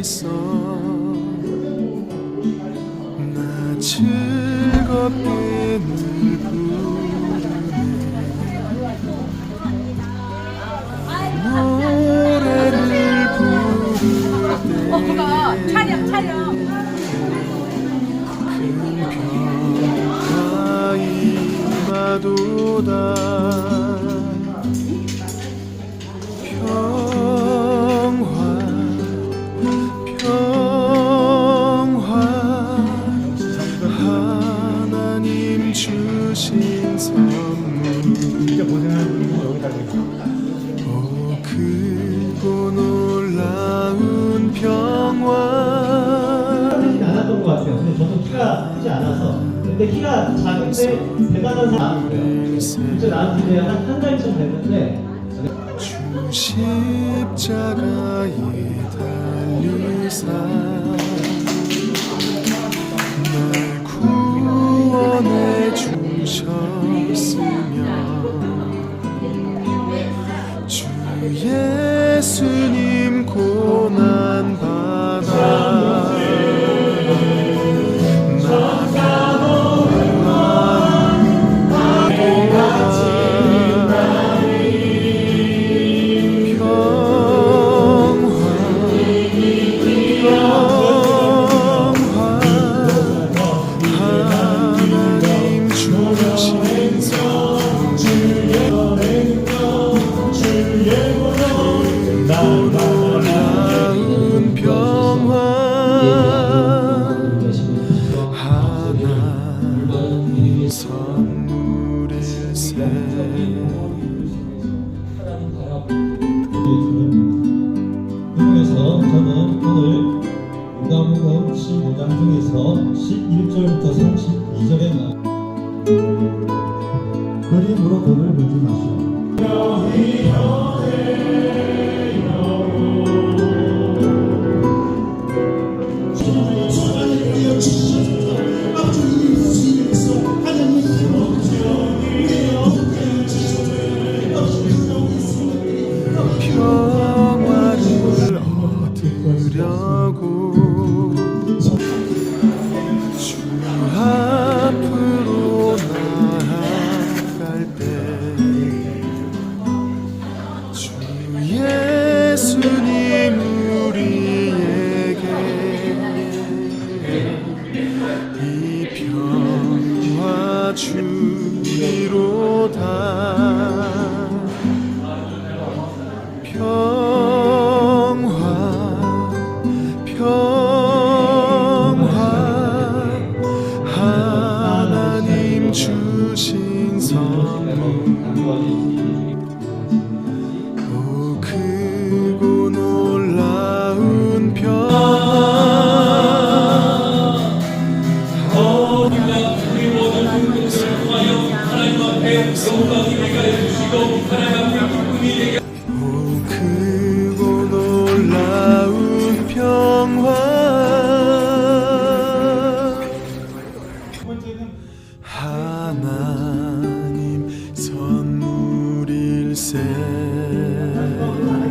있어. 나 즐겁게 늘 부르네 노래를 부를 어, 때 촬영 촬영. 그 큰 평가 임하도다. 오 크고 놀라운 평화 크지 않았던 것 같아요. 근데 저도 키가 크지 않아서. 근데 키가 작은데 대단한 사람이에요. 진짜 나한테 이제 한, 한 달쯤 됐는데 주 십자가에 달리사 예수님 고난 받아. 하나님 주신 놀 그중에서 저는 오늘 누가복음 15장 중에서 11절부터 32절에 나 그림으로 돈을 벌지 마시오. 예수님 우리에게 이 평화 주리로다. 평화 평화 하나님 주신 선물 said.